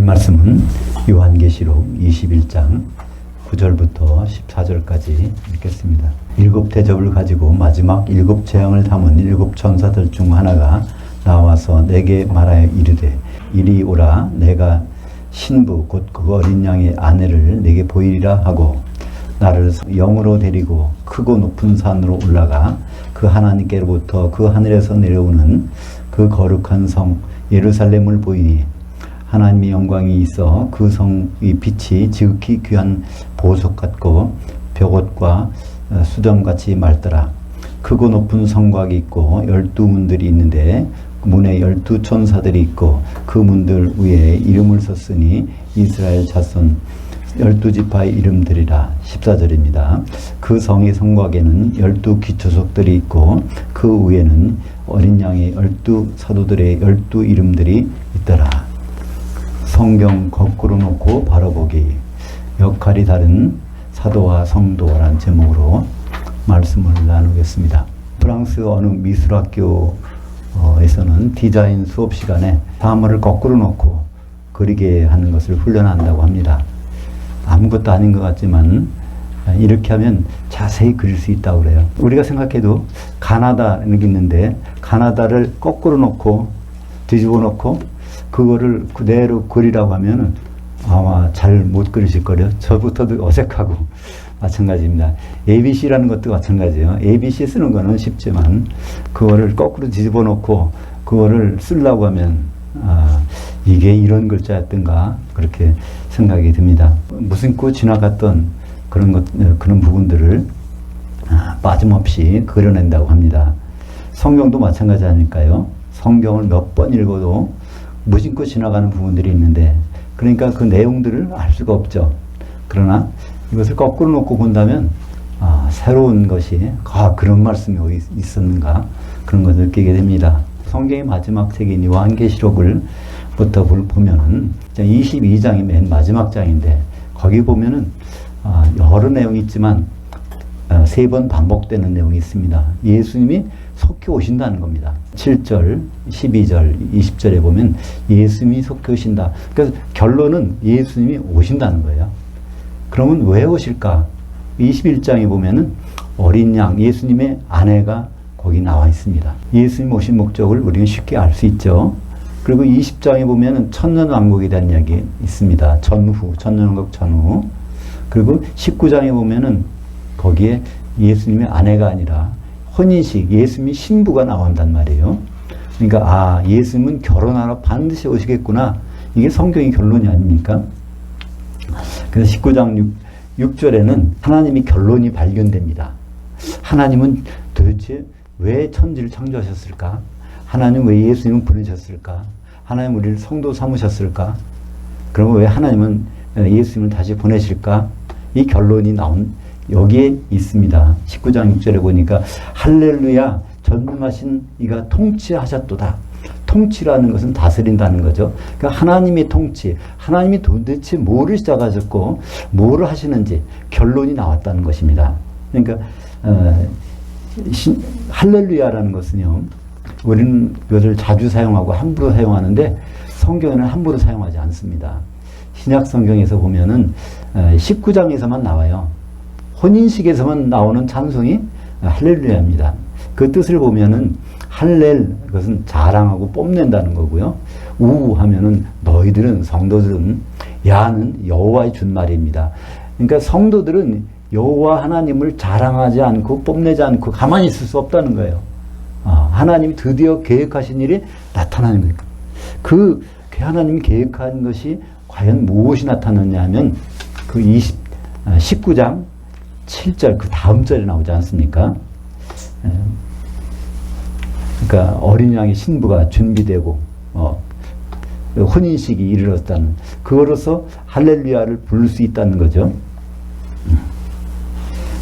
하나님 말씀은 요한계시록 21장 9절부터 14절까지 읽겠습니다. 일곱 대접을 가지고 마지막 일곱 재앙을 담은 일곱 천사들 중 하나가 나와서 내게 말하여 이르되 이리 오라 내가 신부 곧 그 어린 양의 아내를 내게 보이리라 하고 나를 영으로 데리고 크고 높은 산으로 올라가 그 하나님께로부터 그 하늘에서 내려오는 그 거룩한 성 예루살렘을 보이니 하나님의 영광이 있어 그 성의 빛이 지극히 귀한 보석 같고 벽옷과 어, 수정같이 맑더라. 크고 높은 성곽이 있고 열두 문들이 있는데 문에 열두 천사들이 있고 그 문들 위에 이름을 썼으니 이스라엘 자손 열두 지파의 이름들이라 14절입니다. 그 성의 성곽에는 열두 기초석들이 있고 그 위에는 어린 양의 열두 사도들의 열두 이름들이 있더라. 성경 거꾸로 놓고 바라보기 역할이 다른 사도와 성도라는 제목으로 말씀을 나누겠습니다. 프랑스 어느 미술학교에서는 디자인 수업 시간에 사물을 거꾸로 놓고 그리게 하는 것을 훈련한다고 합니다. 아무것도 아닌 것 같지만 이렇게 하면 자세히 그릴 수 있다고 그래요. 우리가 생각해도 가나다는 게 있는데 가나다를 거꾸로 놓고 뒤집어 놓고 그거를 그대로 그리라고 하면은 아마 잘 못 그리실 거예요. 저부터도 어색하고 마찬가지입니다. ABC라는 것도 마찬가지예요. ABC 쓰는 거는 쉽지만 그거를 거꾸로 뒤집어 놓고 그거를 쓰려고 하면 아, 이게 이런 글자였던가 그렇게 생각이 듭니다. 무심코 지나갔던 그런 것 그런 부분들을 아, 빠짐없이 그려낸다고 합니다. 성경도 마찬가지 아닐까요? 성경을 몇 번 읽어도 무심코 지나가는 부분들이 있는데 그러니까 그 내용들을 알 수가 없죠. 그러나 이것을 거꾸로 놓고 본다면 아, 새로운 것이 아, 그런 말씀이 어디 있었는가 그런 것을 느끼게 됩니다. 성경의 마지막 책인 요한계시록을 부터 보면은 22장이 맨 마지막 장인데 거기 보면은 아, 여러 내용이 있지만 아, 세번 반복되는 내용이 있습니다. 예수님이 속히 오신다는 겁니다. 7절, 12절, 20절에 보면 예수님이 속히 오신다. 그래서 결론은 예수님이 오신다는 거예요. 그러면 왜 오실까? 21장에 보면은 어린 양, 예수님의 아내가 거기 나와 있습니다. 예수님 오신 목적을 우리는 쉽게 알 수 있죠. 그리고 20장에 보면은 천년왕국에 대한 이야기 있습니다. 전후, 천년왕국 전후. 그리고 19장에 보면은 거기에 예수님의 아내가 아니라 혼인식, 예수님이 신부가 나온단 말이에요. 그러니까, 아, 예수님은 결혼하러 반드시 오시겠구나. 이게 성경의 결론이 아닙니까? 그래서 19장 6, 절에는 하나님이 결론이 발견됩니다. 하나님은 도대체 왜 천지를 창조하셨을까? 하나님 왜 예수님을 보내셨을까? 하나님 우리를 성도 삼으셨을까? 그러면 왜 하나님은 예수님을 다시 보내실까? 이 결론이 나온 여기에 있습니다. 19장 6절에 보니까 할렐루야 전능하신 이가 통치하셨도다. 통치라는 것은 다스린다는 거죠. 그러니까 하나님의 통치, 하나님이 도대체 뭐를 시작하셨고 뭐를 하시는지 결론이 나왔다는 것입니다. 그러니까 어, 신, 할렐루야라는 것은요. 우리는 이것을 자주 사용하고 함부로 사용하는데 성경에는 함부로 사용하지 않습니다. 신약 성경에서 보면은 19장에서만 나와요. 혼인식에서만 나오는 찬송이 할렐루야입니다. 그 뜻을 보면은 할렐 그것은 자랑하고 뽐낸다는 거고요. 우 하면은 너희들은 성도들은 야는 여호와의 준 말입니다. 그러니까 성도들은 여호와 하나님을 자랑하지 않고 뽐내지 않고 가만히 있을 수 없다는 거예요. 아, 하나님이 드디어 계획하신 일이 나타나는 거니까. 그 하나님이 계획한 것이 과연 무엇이 나타났냐 하면 그 20, 19장 7절 그 다음 절에 나오지 않습니까? 예. 그러니까 어린 양의 신부가 준비되고 어, 혼인식이 이르렀다는 그거로서 할렐루야를 부를 수 있다는 거죠.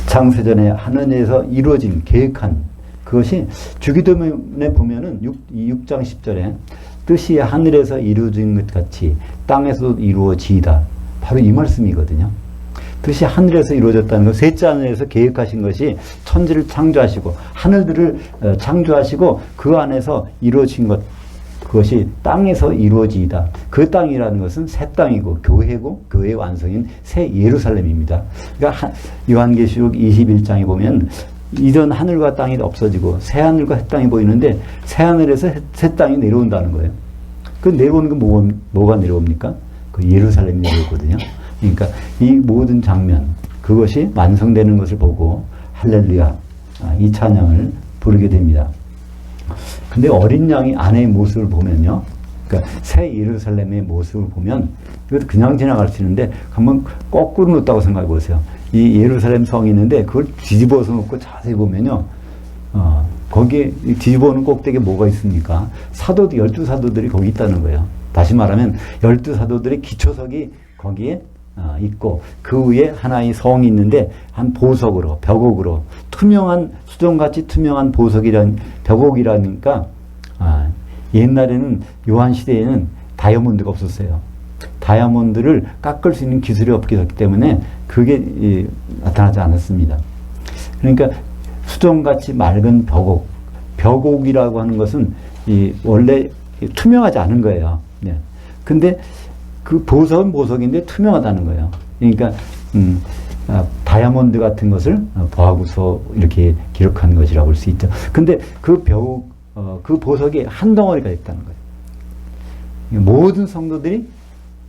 창세전에 하늘에서 이루어진 계획한 그것이 주기도문에 보면은 6, 6장 10절에 뜻이 하늘에서 이루어진 것 같이 땅에서 이루어지이다. 바로 이 말씀이거든요. 뜻이 하늘에서 이루어졌다는 것, 셋째 하늘에서 계획하신 것이 천지를 창조하시고 하늘들을 어, 창조하시고 그 안에서 이루어진 것 그것이 땅에서 이루어지이다. 그 땅이라는 것은 새 땅이고 교회고 교회 완성인 새 예루살렘입니다. 그러니까 한- 요한계시록 21장에 보면 이전 하늘과 땅이 없어지고 새 하늘과 새 땅이 보이는데 새 하늘에서 새- 새 땅이 내려온다는 거예요. 그 내려오는 건 뭐, 뭐가 내려옵니까? 그 예루살렘이 내려오거든요. 그러니까 이 모든 장면, 그것이 완성되는 것을 보고 할렐루야, 아, 이 찬양을 부르게 됩니다. 근데 어린 양이 아내의 모습을 보면요. 그러니까 새 예루살렘의 모습을 보면 이것도 그냥 지나갈 수 있는데 한번 거꾸로 놓다고 생각해 보세요. 이 예루살렘 성이 있는데 그걸 뒤집어서 놓고 자세히 보면요. 어, 거기에 이 뒤집어 놓은 꼭대기에 뭐가 있습니까? 사도, 열두 사도들이 거기 있다는 거예요. 다시 말하면 열두 사도들의 기초석이 거기에 어, 있고 그 위에 하나의 성이 있는데 한 보석으로 벽옥으로 투명한 수정같이 투명한 보석이란 벽옥이라니까 아, 옛날에는 요한 시대에는 다이아몬드가 없었어요. 다이아몬드를 깎을 수 있는 기술이 없기 때문에 그게 이, 나타나지 않았습니다. 그러니까 수정같이 맑은 벽옥, 벽옥이라고 하는 것은 이 원래 투명하지 않은 거예요. 네. 근데 그 보석은 보석인데 투명하다는 거예요. 그러니까 음, 아, 다이아몬드 같은 것을 어, 보하고서 이렇게 기록한 것이라고 볼 수 있죠. 근데 그 벽, 어, 그 보석이 한 덩어리가 있다는 거예요. 모든 성도들이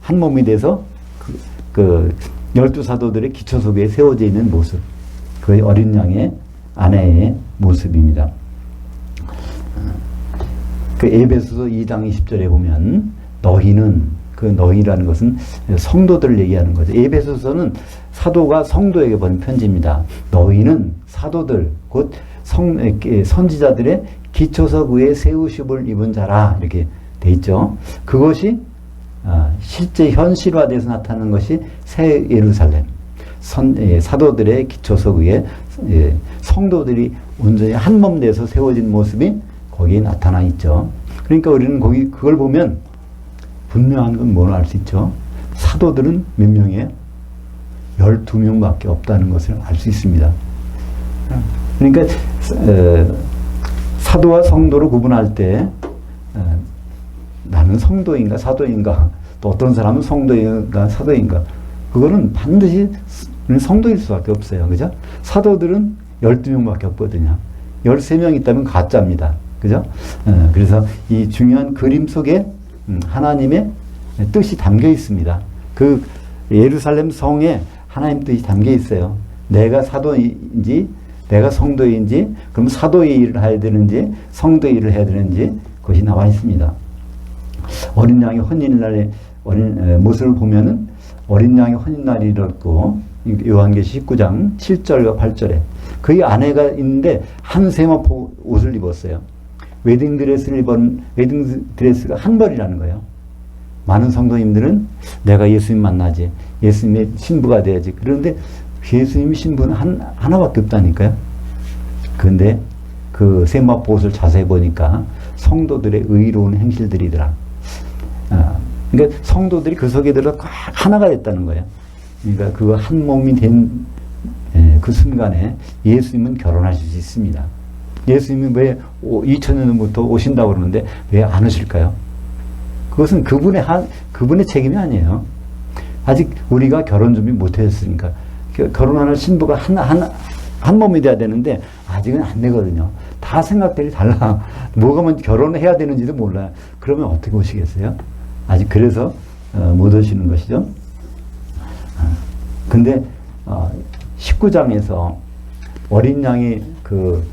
한 몸이 돼서 그, 그 열두 사도들의 기초 속에 세워져 있는 모습. 그 어린 양의 아내의 모습입니다. 그 에베소서 2장 20절에 보면 너희는 그 너희라는 것은 성도들을 얘기하는 거죠. 에베소서는 사도가 성도에게 보낸 편지입니다. 너희는 사도들 곧 성, 선지자들의 기초석 위에 세우심을 입은 자라 이렇게 돼 있죠. 그것이 아, 실제 현실화돼서 나타나는 것이 새 예루살렘 선, 예, 사도들의 기초석 위에 예, 성도들이 온전히 한 몸 돼서 세워진 모습이 거기에 나타나 있죠. 그러니까 우리는 거기 그걸 보면 분명한 건 뭐를 알수 있죠. 사도들은 몇 명이에요? 12명 밖에 없다는 것을 알 수 있습니다. 그러니까 어, 사도와 성도를 구분할 때 어, 나는 성도인가 사도인가 또 어떤 사람은 성도인가 사도인가 그거는 반드시 성도일 수밖에 없어요. 그죠? 사도들은 12명밖에 없거든요. 13명 있다면 가짜입니다. 그죠? 어, 그래서 이 중요한 그림 속에 음, 하나님의 뜻이 담겨 있습니다. 그 예루살렘 성에 하나님 뜻이 담겨 있어요. 내가 사도인지 내가 성도인지 그럼 사도의 일을 해야 되는지 성도의 일을 해야 되는지 그것이 나와 있습니다. 어린 양의 혼인날의 어린 에, 모습을 보면은 어린 양의 혼인날이었고 요한계시 19장 7절과 8절에 그의 아내가 있는데 한 세마포 옷을 입었어요. 웨딩 드레스를 입은 웨딩 드레스가 한 벌이라는 거예요. 많은 성도님들은 내가 예수님 만나지 예수님의 신부가 돼야지 그런데 예수님 신부는 한, 하나밖에 없다니까요. 그런데 그 세마포 옷을 자세히 보니까 성도들의 의로운 행실들이더라. 아, 그러니까 성도들이 그 속에 들어 하나가 됐다는 거예요. 그러니까 그 한 몸이 된 그 순간에 예수님은 결혼하실 수 있습니다. 예수님이 왜 2000년부터 오신다고 그러는데 왜 안 오실까요? 그것은 그분의 한, 그분의 책임이 아니에요. 아직 우리가 결혼 준비 못 했으니까. 결혼하는 신부가 하나, 하나, 한 몸이 돼야 되는데 아직은 안 되거든요. 다 생각들이 달라. 뭐가 먼저 결혼을 해야 되는지도 몰라요. 그러면 어떻게 오시겠어요? 아직 그래서 어, 못 오시는 것이죠. 어, 근데 어, 19장에서 어린 양이 그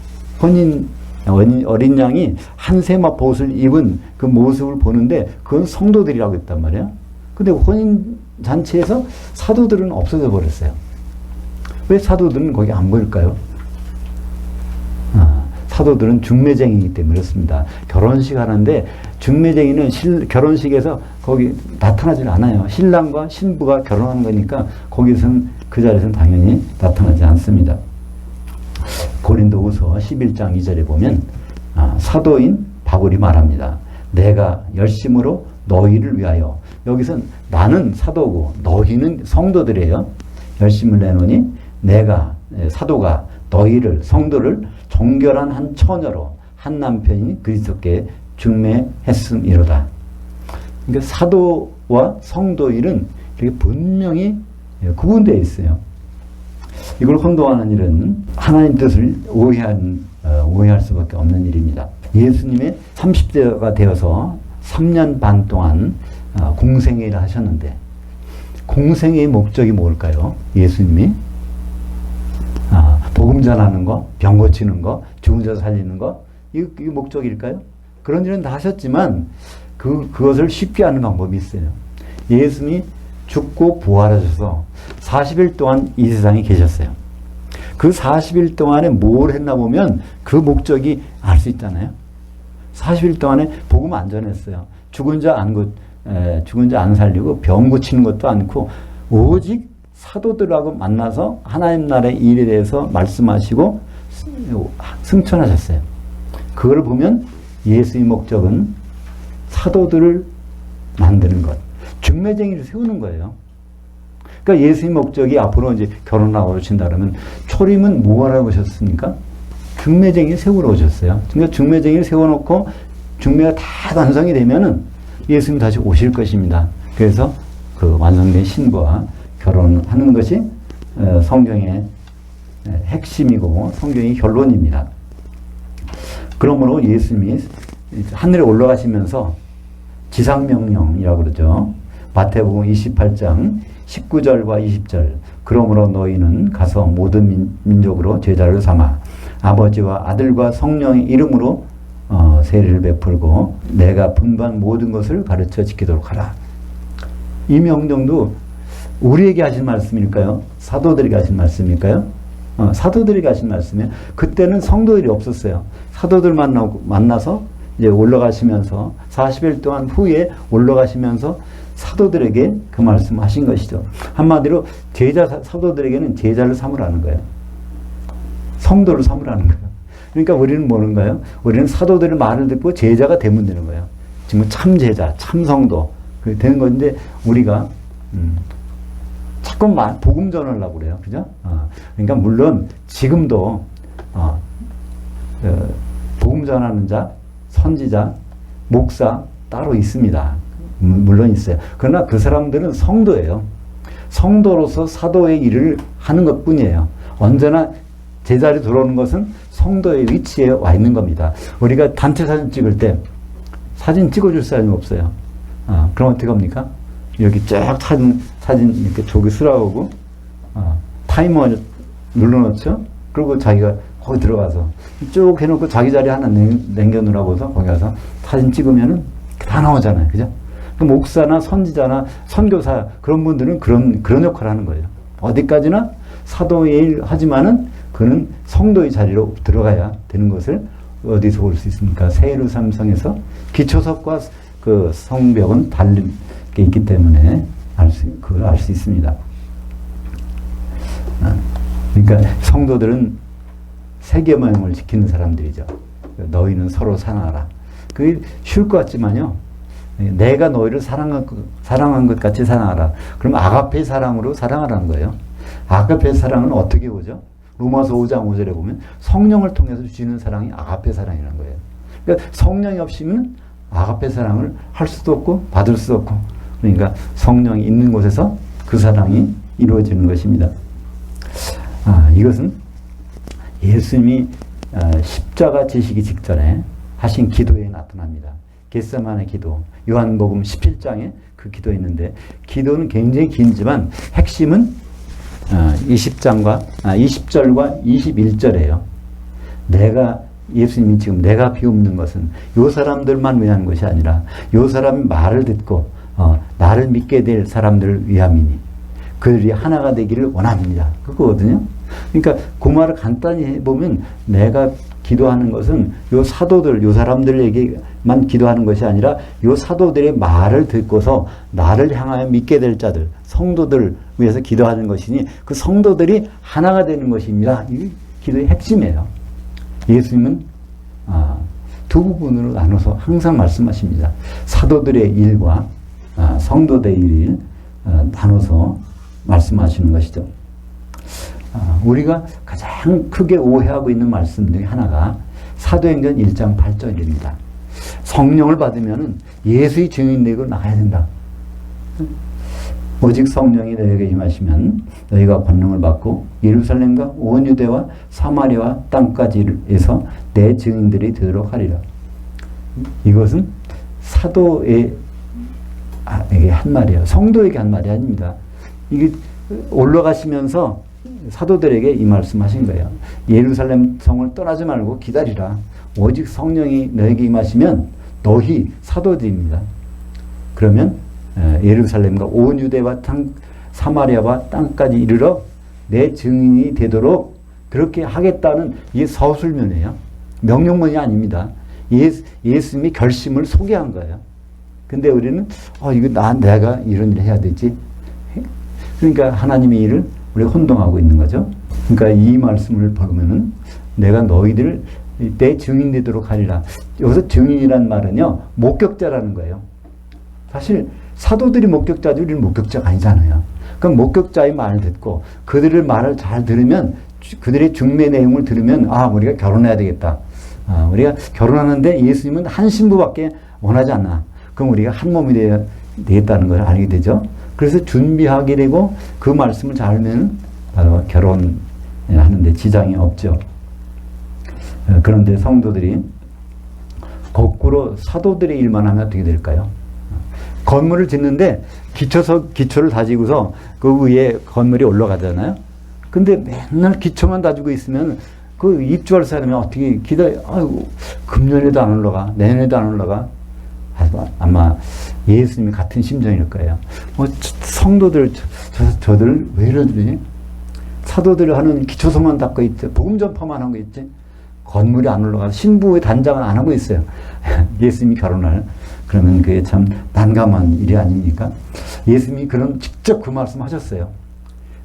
혼인 어린, 양이 한 세마 보옷을 입은 그 모습을 보는데 그건 성도들이라고 했단 말이야. 근데 혼인 잔치에서 사도들은 없어져 버렸어요. 왜 사도들은 거기 안 보일까요? 아, 사도들은 중매쟁이기 때문에 그렇습니다. 결혼식 하는데 중매쟁이는 실, 결혼식에서 거기 나타나질 않아요. 신랑과 신부가 결혼한 거니까 거기서는 그 자리에서는 당연히 나타나지 않습니다. 고린도후서 11장 2절에 보면 아, 사도인 바울이 말합니다. 내가 열심으로 너희를 위하여 여기선 나는 사도고 너희는 성도들이에요. 열심을 내노니 내가 사도가 너희를 성도를 정결한 한 처녀로 한 남편이 그리스도께 중매했음이로다. 그러니까 사도와 성도 일은 이렇게 분명히 구분되어 있어요. 이걸 혼동하는 일은 하나님 뜻을 오해한, 어, 오해할 수밖에 없는 일입니다. 예수님의 30대가 되어서 3년 반 동안 어, 일을 하셨는데 공생의 목적이 뭘까요? 예수님이 아, 복음 전하는 거, 병 고치는 거, 죽은 자 살리는 거, 이게, 이게 목적일까요? 그런 일은 다 하셨지만 그, 그것을 쉽게 하는 방법이 있어요. 예수님이 죽고 부활하셔서 40일 동안 이 세상에 계셨어요. 그 40일 동안에 뭘 했나 보면 그 목적이 알 수 있잖아요. 40일 동안에 복음 안 전했어요. 죽은 자 안 고, 에, 죽은 자 안 살리고 병 고치는 것도 않고 오직 사도들하고 만나서 하나님 나라의 일에 대해서 말씀하시고 승천하셨어요. 그걸 보면 예수의 목적은 사도들을 만드는 것, 중매쟁이를 세우는 거예요. 그러니까 예수의 목적이 앞으로 이제 결혼하고 오신다 그러면 초림은 뭐하러 오셨습니까? 중매쟁이 세우러 오셨어요. 그러니까 중매쟁이를 세워놓고 중매가 다 완성이 되면은 예수님 다시 오실 것입니다. 그래서 그 완성된 신과 결혼하는 것이 어, 성경의 핵심이고 성경의 결론입니다. 그러므로 예수님이 하늘에 올라가시면서 지상명령이라고 그러죠. 마태복음 28장 19절과 20절 그러므로 너희는 가서 모든 민, 족으로 제자를 삼아 아버지와 아들과 성령의 이름으로 어, 세례를 베풀고 내가 분반 모든 것을 가르쳐 지키도록 하라. 이 명령도 우리에게 하신 말씀일까요? 사도들에게 하신 말씀일까요? 어, 사도들에게 하신 말씀이에요. 그때는 성도들이 없었어요. 사도들 만나고, 만나서 이제 올라가시면서 40일 동안 후에 올라가시면서 사도들에게 그 말씀 하신 것이죠. 한마디로 제자 사도들에게는 제자를 삼으라는 거예요. 성도를 삼으라는 거예요. 그러니까 우리는 뭐는가요? 우리는 사도들의 말을 듣고 제자가 되면 되는 거예요. 지금 참 제자, 참 성도 되는 건데 우리가 음, 자꾸 말, 복음 전하려고 그래요. 그죠? 어, 그러니까 물론 지금도 어, 어, 복음 전하는 자, 선지자, 목사 따로 있습니다. 물론 있어요. 그러나 그 사람들은 성도예요. 성도로서 사도의 일을 하는 것 뿐이에요. 언제나 제자리 들어오는 것은 성도의 위치에 와 있는 겁니다. 우리가 단체 사진 찍을 때 사진 찍어줄 사람이 없어요. 아, 그럼 어떻게 합니까? 여기 쫙 사진, 사진 이렇게 조기 쓰라고 아, 타이머 눌러놓죠? 그리고 자기가 거기 들어가서 쭉 해놓고 자기 자리 하나 남겨놓으라고서 거기 가서 사진 찍으면은 다 나오잖아요. 그죠? 그 목사나 선지자나 선교사 그런 분들은 그런 그런 역할을 하는 거예요. 어디까지나 사도의 일 하지만은 그는 성도의 자리로 들어가야 되는 것을 어디서 볼 수 있습니까? 세르 삼성에서 기초석과 그 성벽은 다른 게 있기 때문에 알 수, 그걸 알 수 있습니다. 아, 그러니까 성도들은 세계모형을 지키는 사람들이죠. 너희는 서로 사랑하라. 그게 쉬울 것 같지만요. 내가 너희를 사랑한, 사랑한 것 같이 사랑하라. 그럼 아가페 사랑으로 사랑하라는 거예요. 아가페 사랑은 어떻게 오죠? 로마서 5장 5절에 보면 성령을 통해서 주시는 사랑이 아가페 사랑이라는 거예요. 그러니까 성령이 없으면 아가페 사랑을 할 수도 없고 받을 수도 없고 그러니까 성령이 있는 곳에서 그 사랑이 이루어지는 것입니다. 아, 이것은 예수님이 아, 십자가 지시기 직전에 하신 기도에 나타납니다. 겟세만의 기도, 요한복음 17장에 그 기도 있는데 기도는 굉장히 길지만 핵심은 20장과 아, 20절과 아, 21절이에요. 내가 예수님이 지금 내가 비웃는 것은 요 사람들만 위한 것이 아니라 요 사람 말을 듣고 어, 나를 믿게 될 사람들을 위함이니 그들이 하나가 되기를 원합니다. 그거거든요. 그러니까 그 말을 간단히 해보면 내가 기도하는 것은 요 사도들, 요 사람들에게만 기도하는 것이 아니라 요 사도들의 말을 듣고서 나를 향하여 믿게 될 자들, 성도들 위해서 기도하는 것이니 그 성도들이 하나가 되는 것입니다. 이 기도의 핵심이에요. 예수님은 아, 두 부분으로 나눠서 항상 말씀하십니다. 사도들의 일과 아, 성도들의 일 아, 나눠서 말씀하시는 것이죠. 아, 우리가 가장 크게 오해하고 있는 말씀 중에 하나가 사도행전 1장 8절입니다. 성령을 받으면 예수의 증인 되고 나가야 된다. 오직 성령이 너에게 임하시면 너희가 권능을 받고 예루살렘과 온 유대와 사마리아와 땅까지에서 내 증인들이 되도록 하리라. 이것은 사도의 아, 한 말이에요. 성도에게 한 말이 아닙니다. 이게 올라가시면서 사도들에게 이 말씀하신 거예요. 예루살렘 성을 떠나지 말고 기다리라. 오직 성령이 너에게 임하시면 너희 사도들입니다. 그러면 에, 예루살렘과 온 유대와 땅, 사마리아와 땅까지 이르러 내 증인이 되도록 그렇게 하겠다는 이 서술문이에요. 명령문이 아닙니다. 예수, 예수님이 결심을 소개한 거예요. 근데 우리는 어 이거 나 내가 이런 일을 해야 되지. 그러니까 하나님의 일을 우리 혼동하고 있는 거죠. 그러니까 이 말씀을 보면은 내가 너희들 내 증인 되도록 하리라. 여기서 증인이란 말은요 목격자라는 거예요. 사실 사도들이 목격자지 우리는 목격자가 아니잖아요. 그럼 목격자의 말을 듣고 그들의 말을 잘 들으면 그들의 중매 내용을 들으면 아 우리가 결혼해야 되겠다. 아, 우리가 결혼하는데 예수님은 한 신부밖에 원하지 않나. 그럼 우리가 한 몸이 되어야 되겠다는 걸 알게 되죠. 그래서 준비하게 되고 그 말씀을 잘 알면 바로 결혼하는데 지장이 없죠. 어, 그런데 성도들이 거꾸로 사도들의 일만 하면 어떻게 될까요? 건물을 짓는데 기초서 기초를 다지고서 그 위에 건물이 올라가잖아요. 근데 맨날 기초만 다지고 있으면 그 입주할 사람이 어떻게 기다려? 아이고 금년에도 안 올라가, 내년에도 안 올라가. 아마 예수님이 같은 심정일 거예요. 뭐 성도들 저, 저, 들왜 이러지? 사도들 하는 기초서만 닦고 있지, 복음 전파만 하고 있지. 건물이 안 올라가, 신부의 단장은 안 하고 있어요. 예수님이 결혼할. 그러면 그게 참 난감한 일이 아닙니까? 예수님이 그런 직접 그 말씀 하셨어요.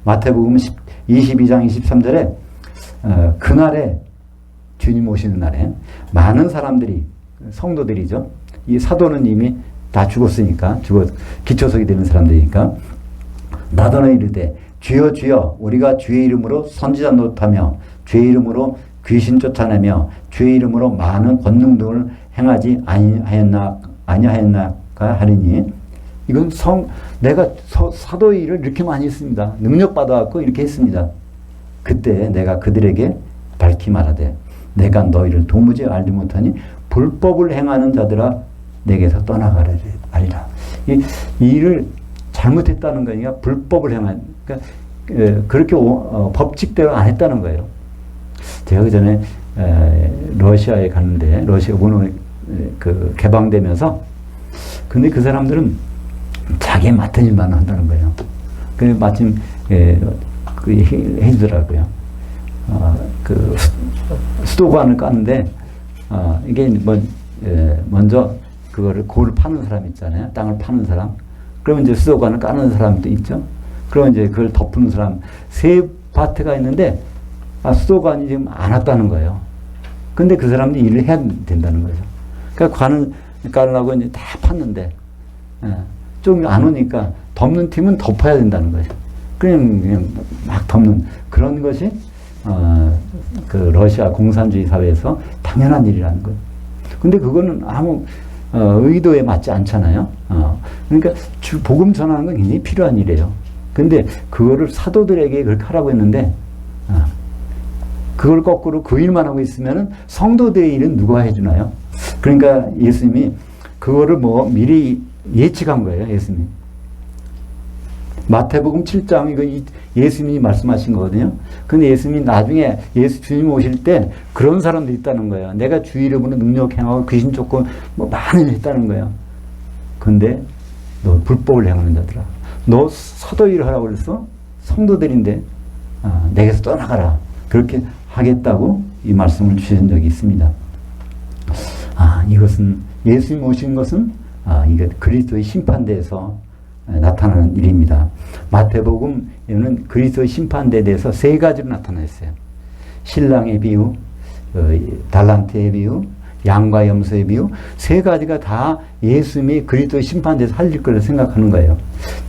마태복음 22장 23절에 어, 그날에 주님 오시는 날에 많은 사람들이 성도들이죠. 이 사도는 이미 다 죽었으니까 죽어 기초석이 되는 사람들이니까 나더러 이르되 주여 주여 우리가 주의 이름으로 선지자 노릇하며 주의 이름으로 귀신 쫓아내며 주의 이름으로 많은 권능 등을 행하지 아니하였나 아니하였나가 하리니 이건 성 내가 서, 사도의 일을 이렇게 많이 했습니다. 능력 받아갖고 이렇게 했습니다. 그때 내가 그들에게 밝히 말하되 내가 너희를 도무지 알지 못하니 불법을 행하는 자들아 내게서 떠나가리라. 이, 이 일을 잘못했다는 거니까 불법을 행한 그러니까 에, 그렇게 오, 어, 법칙대로 안 했다는 거예요. 제가 그 전에 러시아에 갔는데 러시아 문헌 그 개방되면서 근데 그 사람들은 자기 맡은 일만 한다는 거예요. 그 마침 에, 그 해주더라고요. 어, 그 수도관을 까는데 어, 이게 뭐 에, 먼저 그거를 고를 파는 사람 있잖아요. 땅을 파는 사람. 그러면 이제 수도관을 까는 사람도 있죠. 그러면 이제 그걸 덮는 사람 세 파트가 있는데 아, 수도관이 지금 안 왔다는 거예요. 근데 그 사람도 일을 해야 된다는 거죠. 그러니까 관을 깔라고 이제 다 팠는데 예, 좀안 오니까 덮는 팀은 덮어야 된다는 거죠. 그냥, 그냥 막 덮는 그런 것이 어, 그 러시아 공산주의 사회에서 당연한 일이라는 거예요. 근데 그거는 아무 어, 의도에 맞지 않잖아요. 어, 그러니까 주, 복음 전하는 건 굉장히 필요한 일이에요. 근데 그거를 사도들에게 그렇게 하라고 했는데 어, 그걸 거꾸로 그 일만 하고 있으면 성도들의 일은 누가 해주나요? 그러니까 예수님이 그거를 뭐 미리 예측한 거예요. 예수님. 마태복음 7장 이거 예수님이 말씀하신 거거든요. 근데 예수님이 나중에 예수 주님 오실 때 그런 사람도 있다는 거예요. 내가 주 이름으로 능력 행하고 귀신 쫓고 뭐일 했다는 거예요. 근데 너 불법을 행하는 자들아. 너 사도 일을 하라고 그랬어? 성도들인데 아, 내게서 떠나가라. 그렇게 하겠다고 이 말씀을 주신 적이 있습니다. 아, 이것은 예수님 오신 것은 아, 이게 그리스도의 심판대에서 나타나는 일입니다. 마태복음에는 그리스도의 심판대에 대해서 세 가지로 나타났어요. 신랑의 비유, 어, 달란트의 비유, 양과 염소의 비유 세 가지가 다 예수님이 그리스도의 심판대에서 살릴 거라 생각하는 거예요.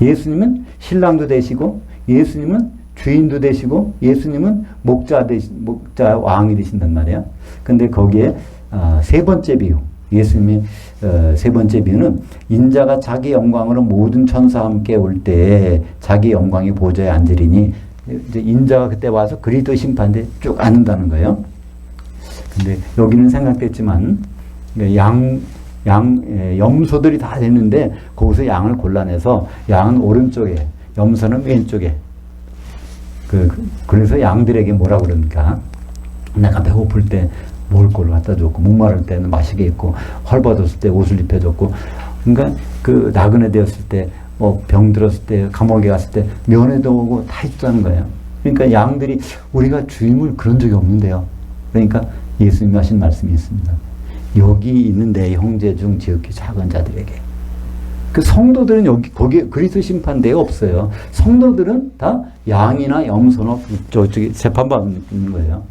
예수님은 신랑도 되시고 예수님은 주인도 되시고 예수님은 목자 되시 목자 왕이 되신단 말이에요. 근데 거기에 어, 세 번째 비유 예수님의 어, 세 번째 비유는 인자가 자기 영광으로 모든 천사와 함께 올 때 자기 영광의 보좌에 앉으리니 인자가 그때 와서 그리스도 심판대 쭉 앉는다는 거예요. 근데 여기는 생각됐지만 양, 양, 예, 염소들이 다 됐는데 거기서 양을 골라내서 양은 오른쪽에, 염소는 왼쪽에. 그, 그- 그래서 양들에게 뭐라 그러니까 내가 배고플 때 먹을 걸 갖다 줬고 목마를 때는 마시게 했고 헐벗었을 때 옷을 입혀줬고 그러니까 그 나그네 되었을 때 뭐 병 들었을 때 감옥에 갔을 때 면회도 오고 다 했다는 거예요. 그러니까 양들이 우리가 주임을 그런 적이 없는데요. 그러니까 예수님이 하신 말씀이 있습니다. 여기 있는 내 형제 중 지극히 작은 자들에게 그 성도들은 여기 거기 그리스도 심판대에 없어요. 성도들은 다 양이나 염소나 저쪽에 재판받는 거예요.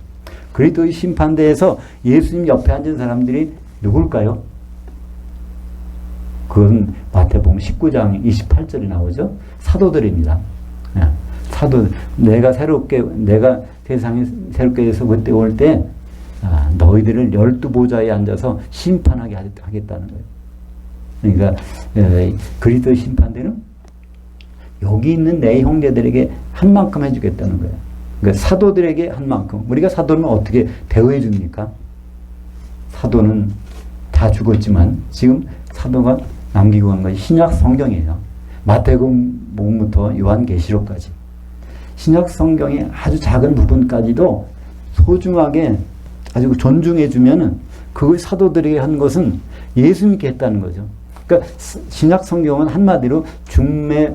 그리스도의 심판대에서 예수님 옆에 앉은 사람들이 누굴까요? 그건 마태복음 19장 28절에 나오죠. 사도들입니다. 예, 사도 내가 새롭게 내가 세상에 새롭게 해서 그때 올때 아, 너희들을 열두 보좌에 앉아서 심판하게 하- 하겠다는 거예요. 그러니까 에, 그리스도 심판대는 여기 있는 내 형제들에게 한 만큼 해주겠다는 거예요. 그러니까 사도들에게 한 만큼. 우리가 사도는 어떻게 대우해 줍니까? 사도는 다 죽었지만 지금 사도가 남기고 간 것이 신약 성경이에요. 마태복음부터 요한계시록까지. 신약 성경의 아주 작은 부분까지도 소중하게 아주 존중해 주면은 그 사도들에게 한 것은 예수님께 했다는 거죠. 그러니까 스- 신약 성경은 한마디로 중매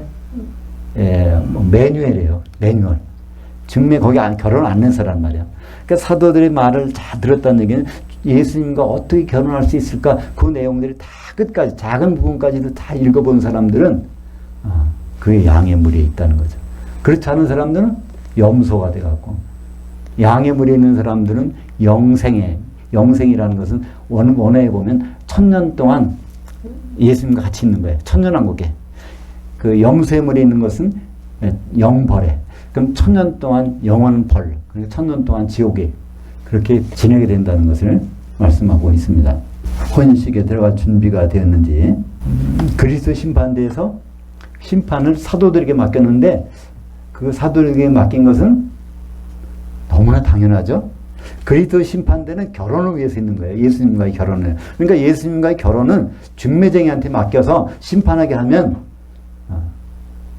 에, 뭐 매뉴얼이에요. 매뉴얼. 중매 거기 안, 결혼 안 했어란 말이야. 그러니까 사도들의 말을 다 들었다는 얘기는 예수님과 어떻게 결혼할 수 있을까 그 내용들이 다 끝까지 작은 부분까지도 다 읽어본 사람들은 아, 그의 양의 무리에 있다는 거죠. 그렇지 않은 사람들은 염소가 돼갖고 양의 무리에 있는 사람들은 영생에 영생이라는 것은 원, 원어에 보면 천년 동안 예수님과 같이 있는 거예요. 천년왕국에. 그 염소의 물에 있는 것은 영벌에. 그럼 천년 동안 영원 벌. 그러니까 천년 동안 지옥에 그렇게 지내게 된다는 것을 말씀하고 있습니다. 혼인식에 들어갈 준비가 되었는지 음, 그리스도 심판대에서 심판을 사도들에게 맡겼는데 그 사도들에게 맡긴 것은 너무나 당연하죠. 그리스도 심판대는 결혼을 위해서 있는 거예요. 예수님과의 결혼을. 그러니까 예수님과의 결혼은 중매쟁이한테 맡겨서 심판하게 하면 어,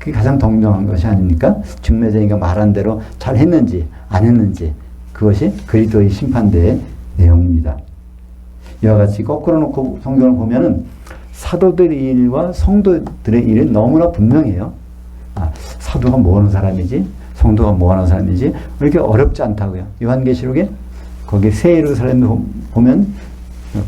그게 가장 동정한 것이 아닙니까? 중매쟁이가 말한 대로 잘 했는지 안 했는지 그것이 그리스도의 심판대의 내용입니다. 이와 같이 거꾸로 놓고 성경을 보면은 사도들의 일과 성도들의 일은 너무나 분명해요. 아, 사도가 뭐 하는 사람이지? 성도가 뭐 하는 사람이지? 왜 이렇게 어렵지 않다고요? 요한계시록에 거기 새 예루살렘에 보면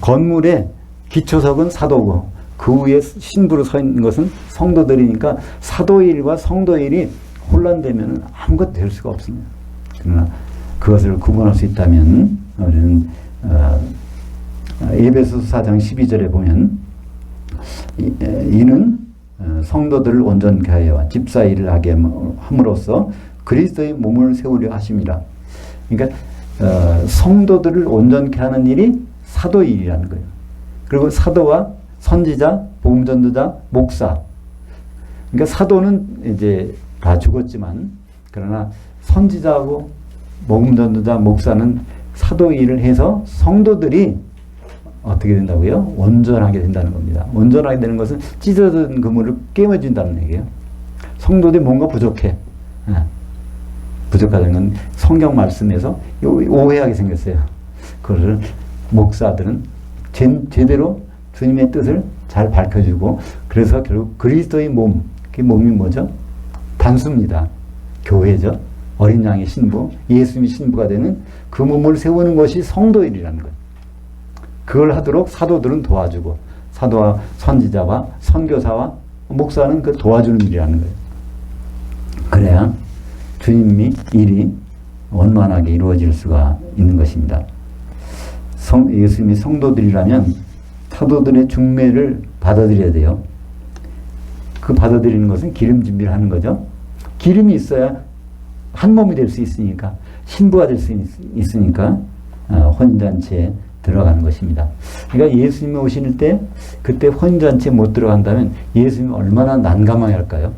건물에 기초석은 사도고 그 위에 신부로 서 있는 것은 성도들이니까 사도의 일과 성도의 일이 혼란되면 아무것도 될 수가 없습니다. 그러나 그것을 구분할 수 있다면 우리는 어, 에베소서 4장 12절에 보면 이는 어, 성도들을 온전케 하여 집사 일을 하게 함으로써 그리스도의 몸을 세우려 하심이라. 그러니까 어, 성도들을 온전케 하는 일이 사도의 일이라는 거예요. 그리고 사도와 선지자, 복음전도자, 목사. 그러니까 사도는 이제 다 죽었지만 그러나 선지자하고 복음전도자, 목사는 사도의 일을 해서 성도들이 어떻게 된다고요? 온전하게 된다는 겁니다. 온전하게 되는 것은 찢어진 그물을 깨워준다는 얘기예요. 성도들이 뭔가 부족해. 예. 부족하다는 건 성경 말씀에서 요- 오해하게 생겼어요. 그것을 목사들은 제, 제대로 주님의 뜻을 잘 밝혀주고 그래서 결국 그리스도의 몸, 그 몸이 뭐죠? 단수입니다. 교회죠. 어린 양의 신부, 예수님이 신부가 되는 그 몸을 세우는 것이 성도일이라는 거예요. 그걸 하도록 사도들은 도와주고 사도와 선지자와 선교사와 목사는 그 도와주는 일이라는 거예요. 그래야 주님이 일이 원만하게 이루어질 수가 있는 것입니다. 성, 예수님이 성도들이라면 사도들의 중매를 받아들여야 돼요. 그 받아들이는 것은 기름 준비를 하는 거죠. 기름이 있어야 한 몸이 될 수 있으니까 신부가 될 수 있으니까 어, 혼인잔치에 들어가는 것입니다. 그러니까 예수님이 오실 때 그때 혼잔치에 못 들어간다면 예수님이 얼마나 난감하게 할까요?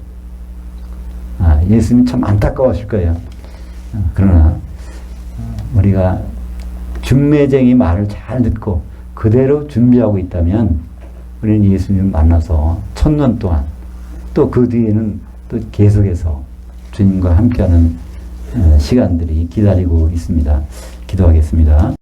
아, 예수님 참 안타까워하실 거예요. 어, 그러나 어, 우리가 중매쟁이 말을 잘 듣고 그대로 준비하고 있다면 우리는 예수님 만나서 천년 동안 또 그 뒤에는 또 계속해서 주님과 함께하는 어, 시간들이 기다리고 있습니다. 기도하겠습니다.